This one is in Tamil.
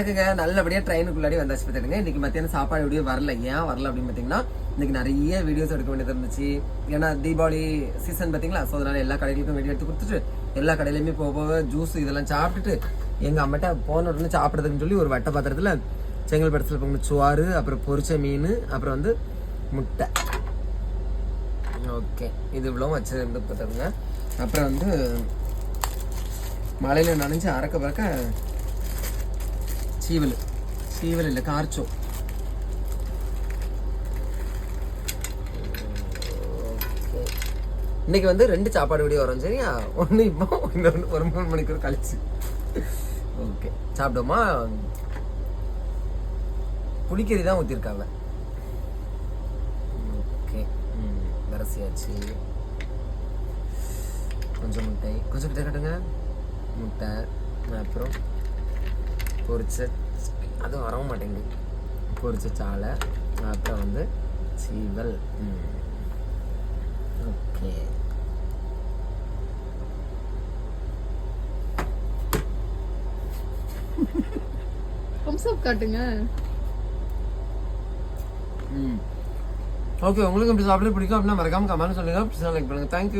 எனக்குங்க நல்லபடியாக ட்ரெயினுக்குள்ளாடி வந்தாச்சு பார்த்துருங்க இன்னைக்கு மத்தியானம் சாப்பாடு வீடியோ வரல. ஏன் வரல அப்படின்னு பார்த்தீங்கன்னா இன்னைக்கு நிறைய வீடியோஸ் எடுக்க வேண்டியது இருந்துச்சு. ஏன்னா தீபாவளி சீசன் பார்த்தீங்களா ஸோ அதனால் எல்லா கடைகளுக்கும் வீடியோ எடுத்து கொடுத்துட்டு எல்லா கடையிலையுமே போக போக ஜூஸ் இதெல்லாம் சாப்பிட்டுட்டு எங்கள் அம்மாட்ட போன உடனே சாப்பிட்றதுன்னு சொல்லி ஒரு வட்ட பாத்திரத்தில் செங்கல்பட்டத்தில் போகணும் பொங்கல் சுவாறு அப்புறம் பொரிச்ச மீன் அப்புறம் வந்து முட்டை. ஓகே இது இவ்வளோ வச்சிருந்து பார்த்துருங்க அப்புறம் வந்து மழையில் நனைஞ்சு அறக்க பறக்க சீவல். சீவல் இல்லை கார்ச்சோ. இன்னைக்கு வந்து ரெண்டு சாப்பாடு வீடியோ வரும் சரியா? ஒன்று இப்போ இன்னொன்று ஒரு மூணு மணிக்கூர் கழிச்சு. ஓகே. சாப்பிட்டோமா புளிக்கறி தான் ஊற்றிருக்காங்க ஓகே. ம் வரசியாச்சு. கொஞ்சம் முட்டை. கொஞ்சம் கிட்ட கட்டுங்க. முட்டை அப்புறம் பொரிச்ச அதுவும் வரவும் மாட்டேங்குது. பொரிச்ச சாலை அப்புறம் வந்து சீவல். ஓகே. காட்டுங்க. ம். ஓகே உங்களுக்கு இப்படி சாப்பிட பிடிக்கும் அப்படின்னா மறக்காம கமெண்ட் சொல்லுங்க. லைக் பண்ணுங்க. தேங்க்யூ